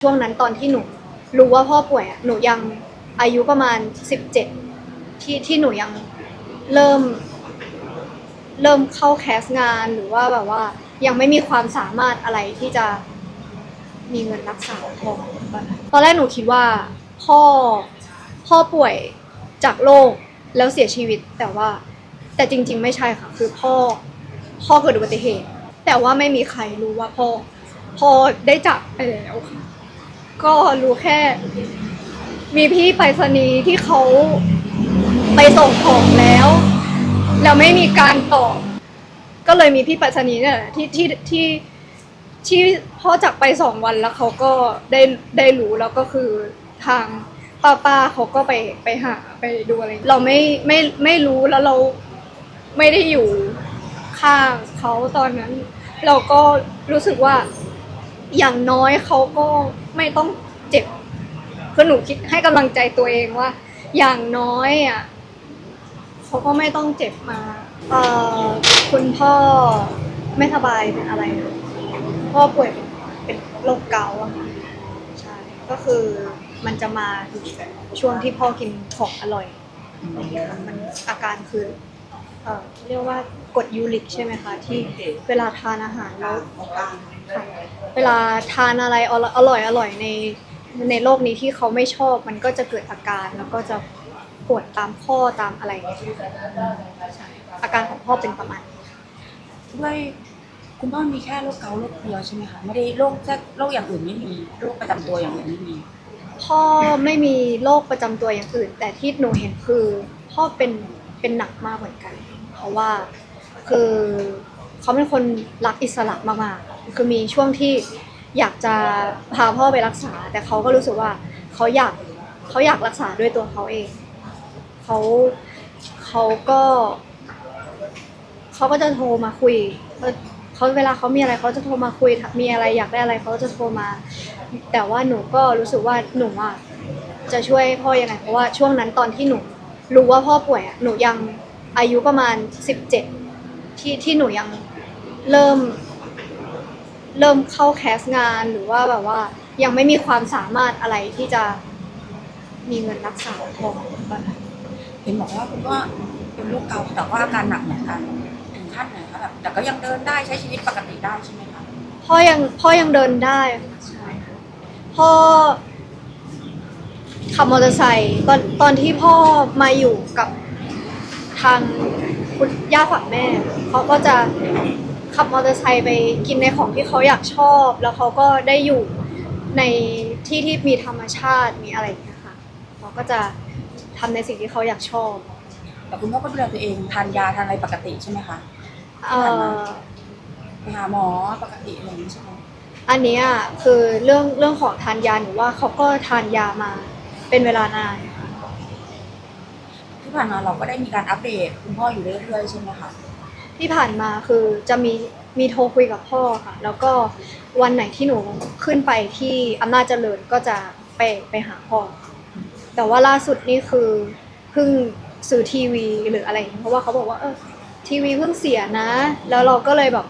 ช่วงนั้นตอนที่หนูรู้ว่าพ่อป่วยอะหนูยังอายุประมาณสิบเจ็ดที่ที่หนูยังเริ่ม เริ่มเข้าแคสต์งานหรือว่าแบบว่ายังไม่มีความสามารถอะไรที่จะมีเงินรักษาพอตอนแรกหนูคิดว่า พ่อพ่อป่วยจากโรคแล้วเสียชีวิตแต่ว่า แต่จริง ๆ ไม่ใช่ค่ะ คือพ่อพ่อเกิดอุบัติเหตุ แต่ว่าไม่มีใครรู้ว่าพ่อพ่อได้จากไปแล้วค่ะ ก็รู้แค่ มีพี่ไปรษณีย์ที่เขาไปส่งของแล้ว แล้วไม่มีการตอบก็เลยมีพี่ไปรษณีย์เนี่ยแหละที่ที่ที่ที่พ่อจากไปสองวันแล้วเขาก็ได้ได้รู้แล้วก็คือทางป้าป้าเขาก็ไปไปหาไปดูอะไร เราไม่ไม่ไม่รู้แล้วเราไม่ได้อยู่ข้างเขาตอนนั้น เราก็รู้สึกว่า อย่างน้อยเขาก็ไม่ต้องเจ็บคือหนูคิดให้กำลังใจตัวเองว่า อย่างน้อยอะเขาก็ไม่ต้องเจ็บมาเอ่อคุณพ่อไม่สบายเป็นอะไรนะพ่อป่วยเป็นเป็นโรคเกาต์อะค่ะใช่ก็คือมันจะมาช่วงที่พ่อกินของอร่อยอะไรเงี้ยมันอาการคือเอ่อเรียกว่ากรดยูริกใช่ไหมคะ ที่เวลาทานอาหารแล้ว ค่ะ เวลาทานอะไรอร่อยอร่อยอร่อยในในโลกนี้ที่เขาไม่ชอบมันก็จะเกิดอาการแล้วก็จะปวดตามข้อตามอะไรอย่างเงี้ยใช่อาการของพ่อเป็นประมาณนี้ด้วยคุณพ่อมีแค่โรคเกาต์โรคเดียวใช่ไหมคะไม่ได้โรคแทรกโรคอย่างอื่นไม่มีโรคประจำตัวอย่างอื่นไม่มี พ่อไม่มีโรคประจำตัวอย่างอื่น แต่ที่หนูเห็นคือพ่อเป็นเป็นหนักมากเหมือนกัน เพราะว่าคือเขาเป็นคนรักอิสระมากๆ คือมีช่วงที่อยากจะพาพ่อไปรักษา แต่เขาก็รู้สึกว่าเขาอยากเขาอยากรักษาด้วยตัวเขาเองเขาเขาก็เขาก็จะโทรมาคุยเขาเวลาเขามีอะไรเขาจะโทรมาคุยมีอะไรอยากได้อะไรเขาจะโทรมา แต่ว่าหนูก็รู้สึกว่าหนูอะจะช่วยพ่อยังไงเพราะว่าช่วงนั้นตอนที่หนูรู้ว่าพ่อป่วยอะหนูยังอายุประมาณสิบเจ็ดที่ที่หนูยังเริ่ม เริ่มเข้าแคสต์งานหรือว่าแบบว่ายังไม่มีความสามารถอะไรที่จะมีเงินรักษาพอเห็นบอกว่าคุณพ่อเป็นโรคเกาต์แต่ว่าอาการหนักเหมือนกันถึงขั้นไหนคะแบบแต่ก็ยังเดินได้ใช้ชีวิตปกติได้ใช่ไหมคะพ่อยังพ่อยังเดินได้ใช่ค่ะพ่อขับมอเตอร์ไซค์ตอนตอนที่พ่อมาอยู่กับทางคุณย่าฝั่งแม่เขาก็จะ ขับมอเตอร์ไซค์ไปกินในของที่เขาอยากชอบ แล้วเขาก็ได้อยู่ในที่ที่มีธรรมชาติมีอะไรอย่างเงี้ยค่ะเขาก็จะทำในสิ่งที่เขาอยากชอบแต่คุณพ่อก็ดูแลตัวเองทานยาทานอะไรปกติใช่ไหมคะเอ่อไปหาหมอปกติอะไรอย่างนี้ใช่ไหมอันเนี้ยคือเรื่องเรื่องของทานยาหนูว่าเขาก็ทานยามาเป็นเวลานาน ที่ผ่านมาเราก็ได้มีการอัปเดตคุณพ่ออยู่เรื่อยๆใช่ไหมคะ ที่ผ่านมาคือจะมีมีโทรคุยกับพ่อค่ะ แล้วก็วันไหนที่หนูขึ้นไปที่อำนาจเจริญก็จะไปไปหาพ่อ แต่ว่าล่าสุดนี่คือเพิ่งซื้อทีวีหรืออะไรอย่างเงี้ยเพราะว่าเขาบอกว่าเออทีวีเพิ่งเสียนะ แล้วเราก็เลยแบบ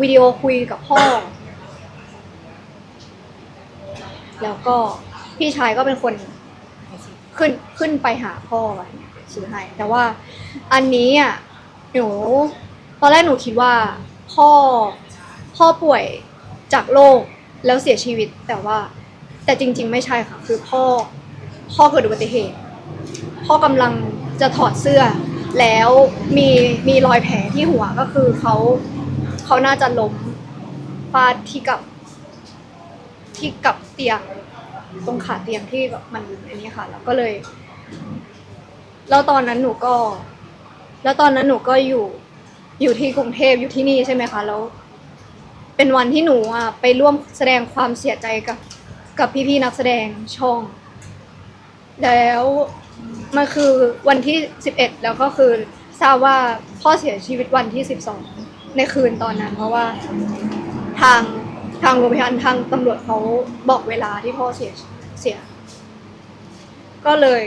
วิดีโอคุยกับพ่อ แล้วก็พี่ชายก็เป็นคนขึ้นขึ้นไปหาพ่อซื้อให้แต่ว่าอันนี้อะหนู อนแรกหนูคิดว่าพ่อพ่อป่วยจากโรคแล้วเสียชีวิตแต่ว่า แต่จริง ๆ ไม่ใช่ค่ะ คือพ่อพ่อเกิดอุบัติเหตุ พ่อกำลังจะถอดเสื้อ แล้วมีมีรอยแผลที่หัวก็คือเขาเขาน่าจะล้มฟาดที่กับที่กับเตียงตรงขาเตียงที่แบบมันอันนี้ค่ะ แล้วก็เลย แล้วตอนนั้นหนูก็ แล้วตอนนั้นหนูก็อยู่ อยู่ที่กรุงเทพอยู่ที่นี่ใช่ไหมคะ แล้ว เป็นวันที่หนูอะไปร่วมแสดงความเสียใจกับ กับพี่ๆนักแสดงช่อง แล้วมันคือวันที่สิบเอ็ดแล้วก็คือทราบว่าพ่อเสียชีวิตวันที่สิบสองในคืนตอนนั้น เพราะว่าทางทางโรงพยาบาลทางตำรวจเขาบอกเวลาที่พ่อเสียเสีย ก็เลย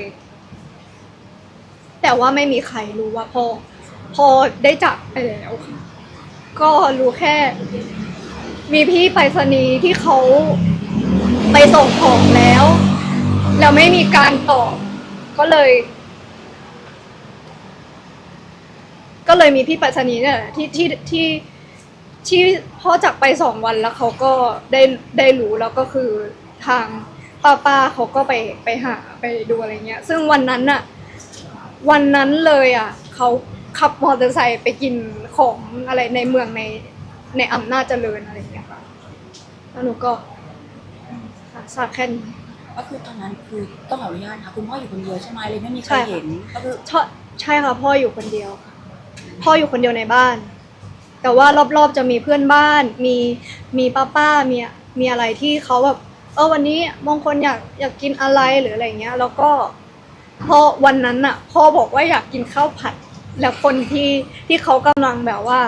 แต่ว่าไม่มีใครรู้ว่าพ่อ พอได้จากไปแล้วค่ะก็รู้แค่ มีพี่ไปรษณีย์ที่เขาไปส่งของแล้ว แล้วไม่มีการตอบก็เลย ก็เลยมีพี่ปัชนีเนี่ยแหละที่ที่ที่ที่พ่อจากไปสองวันแล้วเขาก็ได้ได้รู้แล้วก็คือทางป้าป้าเขาก็ไปไปหาไปดูอะไรเงี้ย ซึ่งวันนั้นน่ะวันนั้นเลยอะเขา ขับมอเตอร์ไซค์ไปกินของอะไรในเมืองในในอำนาจเจริญอะไรอย่างเงี้ยค่ะแล้วหนูก็ค่ะทราบแค่นี้ ก็คือตอนนั้นคือต้องขออนุญาตค่ะคุณพ่ออยู่คนเดียวใช่ไหมเลยไม่มีใคใช่รค่ะ เห็นก็คือใช่ใช่ค่ะพ่ออยู่คนเดียวค่ะพ่ออยู่คนเดียวในบ้าน แต่ว่ารอบๆจะมีเพื่อนบ้าน มีมีป้าป้าๆมีมีอะไรที่เขาแบบเออวันนี้มงคลอยากอยากกินอะไรหรืออะไรเงี้ย แล้วก็พอวันนั้นน่ะพ่อบอกว่าอยากกินข้าวผัด แล้วคนที่ที่เขากำลังแบบว่า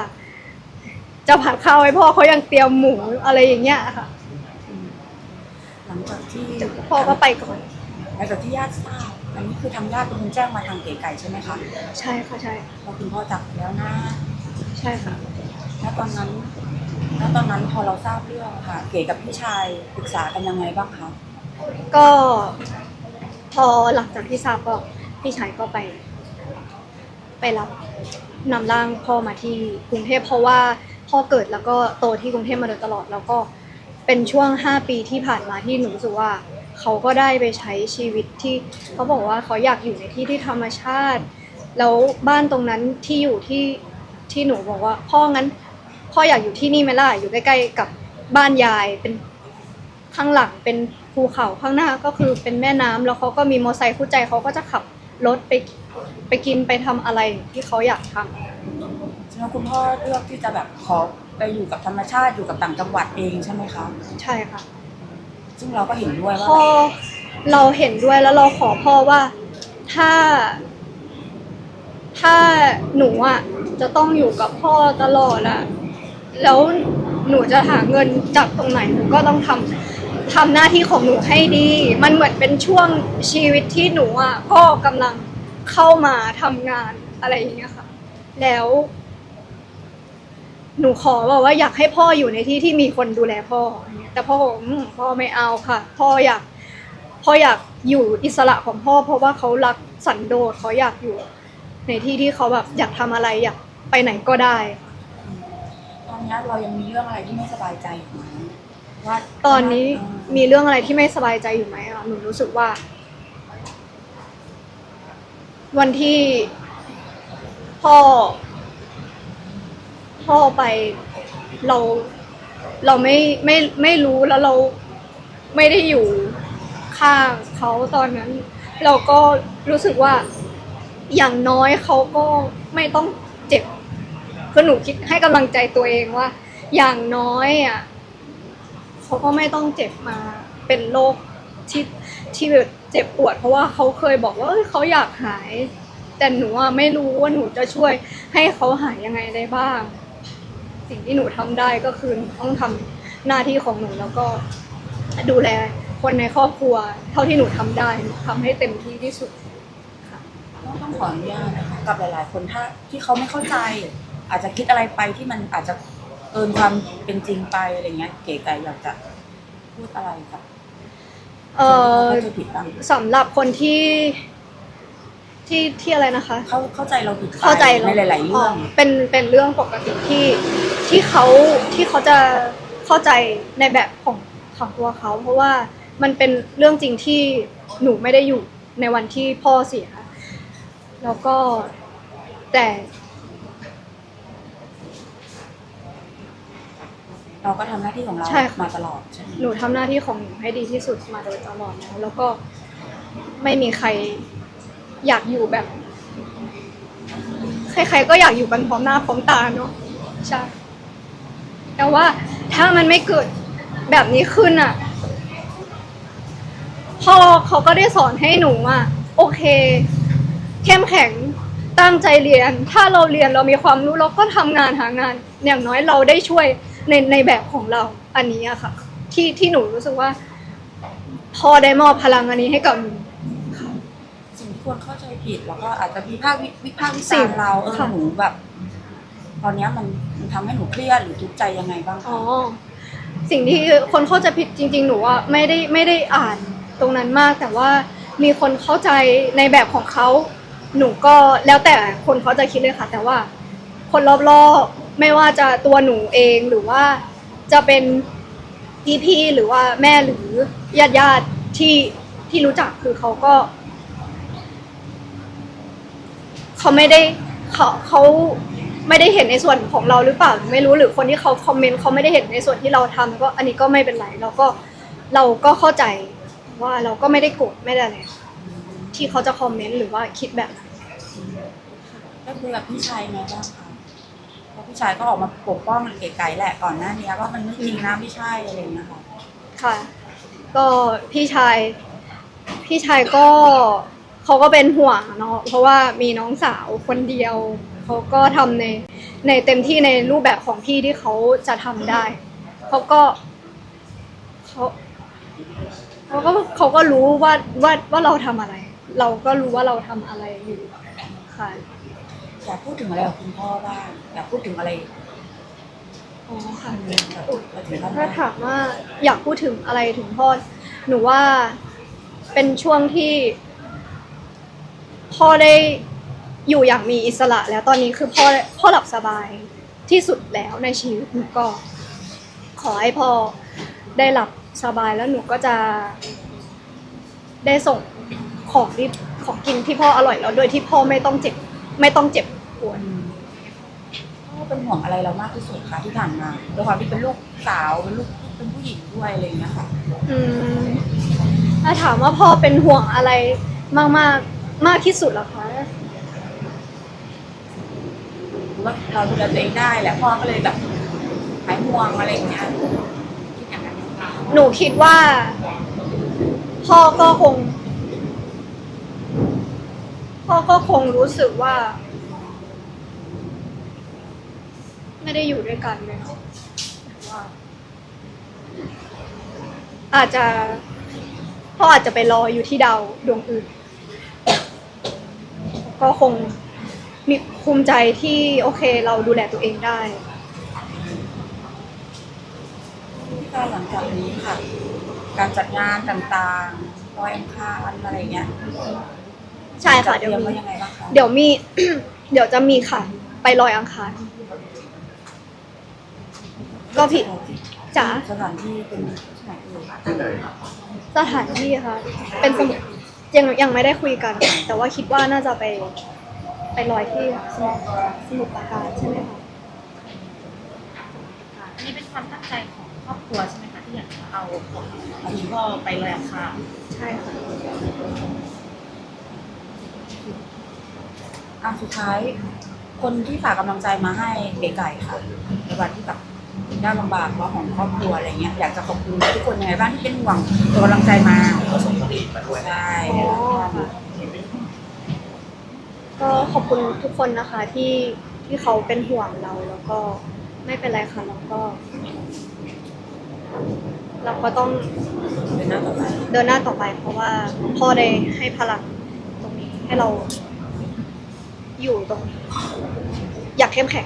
จะผัดข้าวให้พ่อเขายังเตรียมหมูอะไรอย่างเงี้ยค่ะอืมหลังจากที่พ่อก็ไปก่อนหลังจากที่ญาติทราบอันนี้คือทางญาติเป็นคนแจ้งมาทางเก๋ไก่ใช่ไหมคะใช่ค่ะใช่ว่าคุณพ่อจากไปแล้วนะใช่ค่ะแล้วตอนนั้นแล้วตอนนั้นพอเราทราบเรื่องค่ะ เก๋กับพี่ชายปรึกษากันยังไงบ้างคะก็พอหลังจากที่ทราบก็พี่ชายก็ไป ไปรับนำร่างพ่อมาที่กรุงเทพเพราะว่าพ่อเกิดแล้วก็โตที่กรุงเทพมาโดยตลอดแล้วก็เป็นช่วงห้าปีที่ผ่านมาที่หนูรู้สึกว่าเขาก็ได้ไปใช้ชีวิตที่เขาบอกว่าเขาอยากอยู่ในที่ที่ธรรมชาติ แล้วบ้านตรงนั้นที่อยู่ที่ที่หนูบอกว่า พ่องั้นพ่ออยากอยู่ที่นี่ไหมล่ะอยู่ใกล้ๆ กับบ้านยายเป็นข้างหลังเป็นภูเขาข้างหน้าก็คือเป็นแม่น้ำแล้วเขาก็มีมอเตอร์ไซค์คู่ใจเขาก็จะขับ รถไปไปกินไปทำอะไรที่เขาอยากทำ ฉะนั้นคุณพ่อเลือกที่จะแบบขอไปอยู่กับธรรมชาติอยู่กับต่างจังหวัดเองใช่ไหมคะ ใช่ค่ะ ซึ่งเราก็เห็นด้วยว่าพ่อเราเห็นด้วยแล้วเราขอพ่อว่าถ้า ถ้าหนูอะจะต้องอยู่กับพ่อตลอดอะแล้วหนูจะหาเงินจากตรงไหนหนูก็ต้องทำ ทำหน้าที่ของหนูให้ดี มันเหมือนเป็นช่วงชีวิตที่หนูอะพ่อกำลังเข้ามาทำงานอะไรอย่างเงี้ยค่ะ แล้ว หนูขอบอกว่าอยากให้พ่ออยู่ในที่ที่มีคนดูแลพ่อเงี้ยแต่พ่อบอกอืมพ่อไม่เอาค่ะ พ่ออยากพ่ออยากอยู่อิสระของพ่อ เพราะว่าเขารักสันโดษเขาอยากอยู่ ในที่ที่เขาแบบอยากทำอะไรอยากไปไหนก็ได้ ตอนนี้เรายังมีเรื่องอะไรที่ไม่สบายใจอยู่ไหม ว่าตอนนี้มีเรื่องอะไรที่ไม่สบายใจอยู่ไหมอะหนูรู้สึกว่า วันที่พ่อ พ่อไปเราเราไม่ไม่ไม่รู้แล้วเราไม่ได้อยู่ข้างเขาตอนนั้น เราก็รู้สึกว่าอย่างน้อยเขาก็ไม่ต้องเจ็บคือหนูคิดให้กำลังใจตัวเองว่า อย่างน้อยอะ เขาก็ไม่ต้องเจ็บมาเป็นโรคที่ที่แบบเจ็บปวด เพราะว่าเขาเคยบอกว่าเอ้ยเขาอยากหาย แต่หนูอะไม่รู้ว่าหนูจะช่วยให้เขาหายยังไงได้บ้าง สิ่งที่หนูทำได้ก็คือหนูต้องทำหน้าที่ของหนูแล้วก็ดูแลคนในครอบครัว เท่าที่หนูทำได้หนูทำให้เต็มที่ที่สุดต้องขออนุญาตนะคะกับหลาย ๆ คนถ้าที่เขาไม่เข้าใจ อาจจะคิดอะไรไปที่มันอาจจะ เกินความเป็นจริงไปอะไรเงี้ย เก๋ไก่อยากจะพูดอะไรกับเออคนที่เขาเข้าใจผิดบ้างสำหรับคนที่ที่ที่อะไรนะคะ เขาเข้าใจเราผิดไปเข้าใจในหลาย ๆ เรื่อง เป็นเป็นเรื่องปกติที่ที่เขาที่เขาจะเข้าใจในแบบของของตัวเขา เพราะว่ามันเป็นเรื่องจริงที่หนูไม่ได้อยู่ในวันที่พ่อเสีย แล้วก็แต่ เราก็ทำหน้าที่ของเราใช่ค่ะ มาตลอดใช่ไหมหนูทำหน้าที่ของหนูให้ดีที่สุดมาโดยตลอดแล้วแล้วก็ไม่มีใครอยากอยู่แบบ ใครๆก็อยากอยู่กันพร้อมหน้าพร้อมตาเนาะใช่แต่ว่าถ้ามันไม่เกิดแบบนี้ขึ้นอะพ่อเขาก็ได้สอนให้หนูอะโอเค เข้มแข็งตั้งใจเรียน ถ้าเราเรียนเรามีความรู้เราก็ทำงานหางาน อย่างน้อยเราได้ช่วย ในในแบบของเราอันนี้อะค่ะ ที่ที่หนูรู้สึกว่าพ่อได้มอบพลังอันนี้ให้กับหนูค่ะสิ่งที่คนเข้าใจผิดแล้วก็อาจจะวิพากษ์วิวิพากษ์วิสิ่จางรณ์เราเออค่ะหนูแบบ ตอนเนี้ยมันมันทำให้หนูเครียดหรือทุกข์ใจยังไงบ้างอ๋คะอสิ่งที่คนเข้าใจผิดจริง ๆ หนูว่าไม่ได้ไม่ได้อ่านตรงนั้นมาก แต่ว่ามีคนเข้าใจในแบบของเขาหนูก็แล้วแต่คนเขาจะคิดเลยค่ะ แต่ว่า คนรอบๆ ไม่ว่าจะตัวหนูเองหรือว่าจะเป็นพี่ๆหรือว่าแม่หรือญาติญาติๆที่ที่รู้จักคือเขาก็เขาไม่ได้เขาเขาไม่ได้เห็นในส่วนของเราหรือเปล่าไม่รู้หรือคนที่เขาคอมเมนต์เขาไม่ได้เห็นในส่วนที่เราทำก็อันนี้ก็ไม่เป็นไรเราก็เราก็เข้าใจว่าเราก็ไม่ได้โกรธไม่ได้อะไรที่เขาจะคอมเมนต์หรือว่าคิดแบบนั้นได้คุยกับพี่ชายไงบ้างคะ ราะพี่ชายก็ออกมาปกป้องเก๋ไก่แหละก่อนหน้านี้ว่ามันไม่จริงนะไม่ใช่อะไรอย่างเงี้ยค่ะค่ะ ก็พี่ชาย พี่ชายก็เขาก็เป็นห่วงเนาะเพราะว่ามีน้องสาวคนเดียวเขาก็ทำในในเต็มที่ในรูปแบบของพี่ที่เขาจะทำได้เขาก็เขาเขาก็เขาก็รู้ว่าว่าว่าเราทำอะไร เราก็รู้ว่าเราทำอะไรอยู่ค่ะ อยากพูดถึงอะไรกับคุณพ่อบ้างอยากพูดถึงอะไรอ๋อค่ะแบบมาถึงท่าถ้าถามว่าอยากพูดถึงอะไรถึงพ่อ หนูว่าเป็นช่วงที่ พ่อได้อยู่อย่างมีอิสระแล้วตอนนี้คือพ่อพ่อหลับสบายที่สุดแล้วในชีวิตหนูก็ ขอให้พ่อได้หลับสบายแล้วหนูก็จะได้ส่งของที่ของกินที่พ่ออร่อยแล้วโดยที่พ่อไม่ต้องเจ็บ ไม่ต้องเจ็บ ปวดพ่อเป็นห่วงอะไรเรามากที่สุดคะที่ผ่านมาด้วยความที่เป็นลูกสาวเป็นลูกเป็นผู้หญิงด้วยอะไรอย่างเงี้ยค่ะ อืมถ้าถามว่าพ่อเป็นห่วงอะไรมากมากๆมากที่สุดเหรอคะหรือว่าเราดูแลตัวเองได้แหละพ่อก็เลยแบบหายห่วงอะไรอย่างเงี้ยคิดอย่างนั้นหนูคิดว่า พ่อก็คง พ่อก็คงรู้สึกว่า ไม่ได้อยู่ด้วยกันเลยเนาะว่าอาจจะพ่ออาจจะไปรออยู่ที่ดาวดวงอื่น ก็คงมีภูมิใจที่โอเคเราดูแลตัวเองได้ที่การหลังจากนี้ค่ะ การจัดงานต่างๆลอยอังคารอะไรเงี้ยใช่ค่ะจัเดี๋ยวตรีมมีไว้ยังไงบ้างคะเดี๋ยวมี เดี๋ยวจะมีค่ะ ไปลอยอังคาร ก็ผิดจ๋าสถานที่เป็นที่ไหนเอ่ยสถานที่ค่ะ เป็นสมุดยังยังไม่ได้คุยกันค่ะแต่ว่าคิดว่าน่าจะไปไปลอยที่สมุทรสมุทรปราการใช่ไหมคะค่ะอันนี้เป็นความตั้งใจของครอบครัวใช่ไหมคะที่อยากจะเอาของคุณพ่อไปลอยอังคารใช่ค่ะอะสุดท้าย คนที่ฝากกำลังใจมาให้เก๋ไก่ค่ะในวันที่แบบ ยากลำบากเพราะของครอบครัวอะไรเงี้ยอยากจะขอบคุณทุกคนยังไงบ้างที่เป็นห่วงส่งกำลังใจมาใช่อ๋อค่ะก็ขอบคุณทุกคนนะคะที่ที่เขาเป็นห่วงเราแล้วก็ไม่เป็นไรค่ะแล้วก็ เราก็ต้องเป็นหน้าต่อไปเดินหน้าต่อไป เพราะว่าพ่อได้ให้พลังตรงนี้ให้เรา อยู่ตรงนี้ อยากเข้มแข็ง